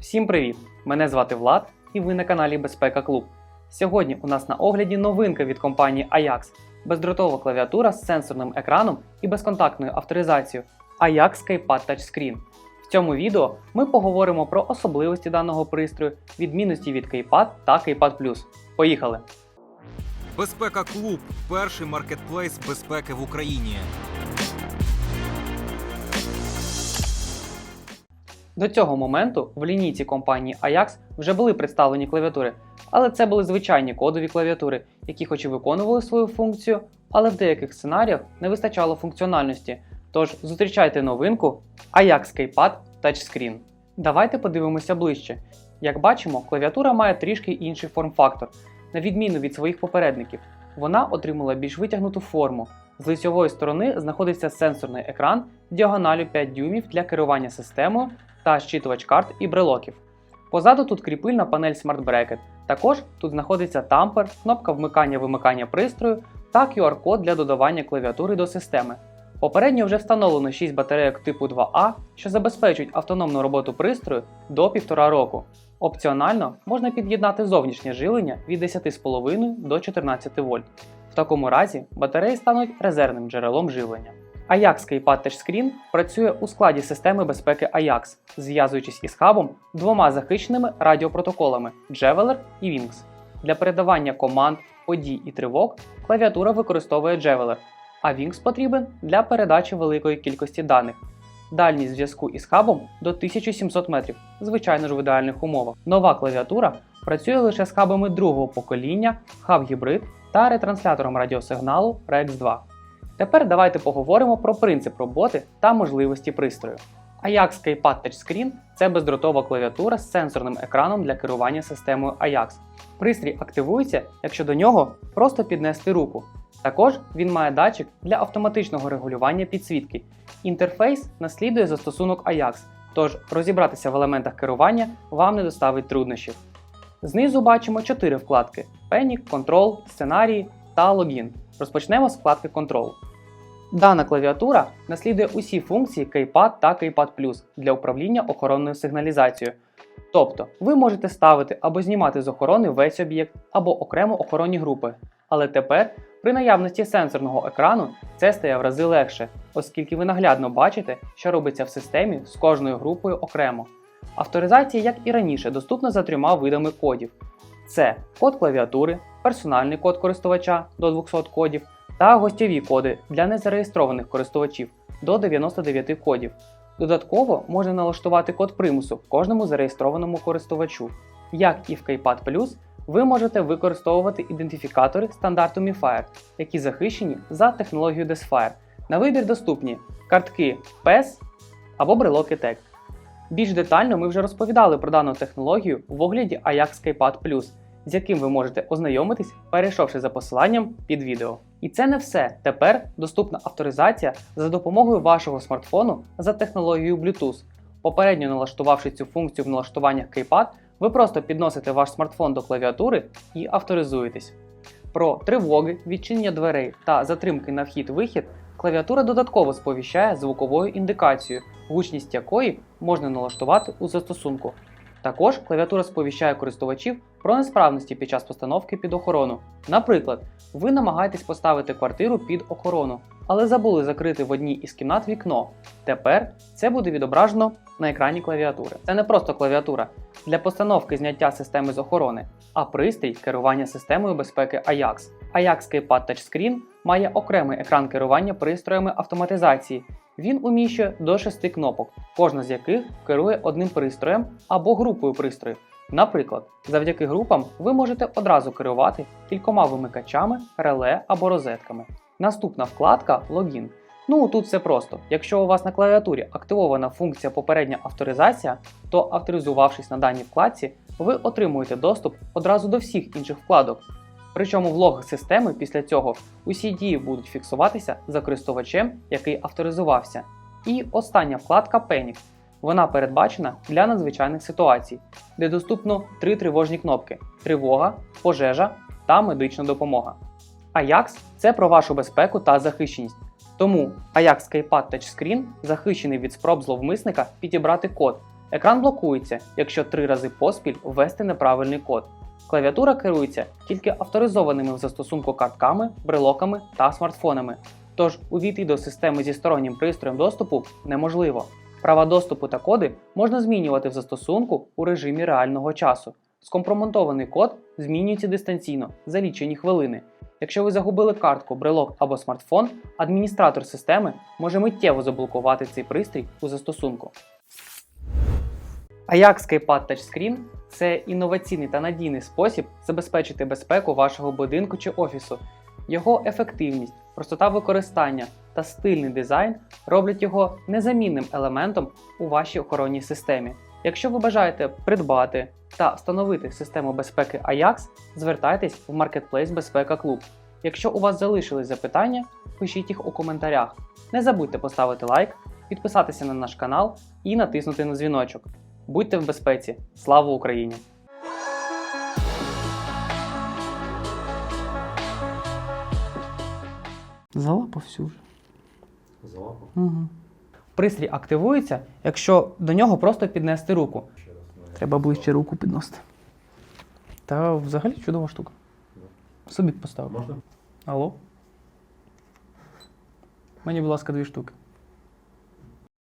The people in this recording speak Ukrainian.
Всім привіт! Мене звати Влад і ви на каналі Безпека Клуб. Сьогодні у нас на огляді новинка від компанії Ajax бездротова клавіатура з сенсорним екраном і безконтактною авторизацією Ajax Keypad Touchscreen. В цьому відео ми поговоримо про особливості даного пристрою, відмінності від Keypad та Keypad Plus. Поїхали! Безпека Клуб перший маркетплейс безпеки в Україні. До цього моменту в лінійці компанії Ajax вже були представлені клавіатури, але це були звичайні кодові клавіатури, які хоч і виконували свою функцію, але в деяких сценаріях не вистачало функціональності. Тож зустрічайте новинку Ajax Keypad Touchscreen. Давайте подивимося ближче. Як бачимо, клавіатура має трішки інший форм-фактор, на відміну від своїх попередників. Вона отримала більш витягнуту форму. З лицьової сторони знаходиться сенсорний екран діагоналю 5 дюймів для керування системою та щитувач карт і брелоків. Позаду тут кріпильна панель Smart Bracket. Також тут знаходиться тампер, кнопка вмикання-вимикання пристрою та QR-код для додавання клавіатури до системи. Попередньо вже встановлено 6 батарейок типу 2А, що забезпечують автономну роботу пристрою до 1,5 року. Опціонально можна під'єднати зовнішнє живлення від 10,5 до 14 вольт. В такому разі батареї стануть резервним джерелом живлення. Ajax Touchscreen працює у складі системи безпеки Ajax, зв'язуючись із хабом двома захищеними радіопротоколами Javeler і Wings. Для передавання команд, подій і тривог клавіатура використовує Javeler, а Wings потрібен для передачі великої кількості даних. Дальність зв'язку із хабом до 1700 метрів, звичайно ж в ідеальних умовах. Нова клавіатура працює лише з хабами другого покоління, хаб гібрид та ретранслятором радіосигналу REX 2. Тепер давайте поговоримо про принцип роботи та можливості пристрою. Ajax Keypad Touchscreen – це бездротова клавіатура з сенсорним екраном для керування системою Ajax. Пристрій активується, якщо до нього просто піднести руку. Також він має датчик для автоматичного регулювання підсвітки. Інтерфейс наслідує застосунок Ajax, тож розібратися в елементах керування вам не доставить труднощів. Знизу бачимо 4 вкладки: Panic, Control, Сценарії та Логін. Розпочнемо з вкладки Control. Дана клавіатура наслідує усі функції Keypad та Keypad Plus для управління охоронною сигналізацією. Тобто, ви можете ставити або знімати з охорони весь об'єкт або окремо охоронні групи. Але тепер, при наявності сенсорного екрану, це стає в рази легше, оскільки ви наглядно бачите, що робиться в системі з кожною групою окремо. Авторизація, як і раніше, доступна за трьома видами кодів: це код клавіатури, персональний код користувача до 200 кодів та гостєві коди для незареєстрованих користувачів до 99 кодів. Додатково можна налаштувати код примусу кожному зареєстрованому користувачу. Як і в Keypad Plus, ви можете використовувати ідентифікатори стандарту MiFire, які захищені за технологією DESFire. На вибір доступні картки PES або брелоки TEG. Більш детально ми вже розповідали про дану технологію в огляді Ajax Keypad Plus, з яким ви можете ознайомитись, перейшовши за посиланням під відео. І це не все. Тепер доступна авторизація за допомогою вашого смартфону за технологією Bluetooth. Попередньо налаштувавши цю функцію в налаштуваннях Keypad, ви просто підносите ваш смартфон до клавіатури і авторизуєтесь. Про тривоги, відчинення дверей та затримки на вхід-вихід клавіатура додатково сповіщає звуковою індикацією, гучність якої можна налаштувати у застосунку. Також клавіатура сповіщає користувачів про несправності під час постановки під охорону. Наприклад, ви намагаєтесь поставити квартиру під охорону, але забули закрити в одній із кімнат вікно. Тепер це буде відображено на екрані клавіатури. Це не просто клавіатура для постановки зняття системи з охорони, а пристрій керування системою безпеки Ajax. Ajax Keypad Touchscreen має окремий екран керування пристроями автоматизації. Він уміщує до 6 кнопок, кожна з яких керує одним пристроєм або групою пристроїв. Наприклад, завдяки групам ви можете одразу керувати кількома вимикачами, реле або розетками. Наступна вкладка Логін. Ну тут все просто. Якщо у вас на клавіатурі активована функція попередня авторизація, то авторизувавшись на даній вкладці, ви отримуєте доступ одразу до всіх інших вкладок. Причому в логах системи після цього усі дії будуть фіксуватися за користувачем, який авторизувався. І остання вкладка Panic. Вона передбачена для надзвичайних ситуацій, де доступно три тривожні кнопки: тривога, пожежа та медична допомога. Ajax – це про вашу безпеку та захищеність. Тому Ajax Keypad Touchscreen захищений від спроб зловмисника підібрати код, Екран блокується, якщо три рази поспіль ввести неправильний код. Клавіатура керується тільки авторизованими в застосунку картками, брелоками та смартфонами. Тож увійти до системи зі стороннім пристроєм доступу неможливо. Права доступу та коди можна змінювати в застосунку у режимі реального часу. Скомпроментований код змінюється дистанційно за лічені хвилини. Якщо ви загубили картку, брелок або смартфон, адміністратор системи може миттєво заблокувати цей пристрій у застосунку. Ajax Skypad Touchscreen – це інноваційний та надійний спосіб забезпечити безпеку вашого будинку чи офісу. Його ефективність, простота використання та стильний дизайн роблять його незамінним елементом у вашій охоронній системі. Якщо ви бажаєте придбати та встановити систему безпеки Ajax, звертайтесь в Marketplace Безпека Клуб. Якщо у вас залишились запитання, пишіть їх у коментарях. Не забудьте поставити лайк, підписатися на наш канал і натиснути на дзвіночок. Будьте в безпеці! Слава Україні! Залапав всю вже. Залапав. Угу. Пристрій активується, якщо до нього просто піднести руку. Треба ближче руку підносити. Та взагалі чудова штука. Собі поставив. Можна? Алло? Мені, будь ласка, дві штуки.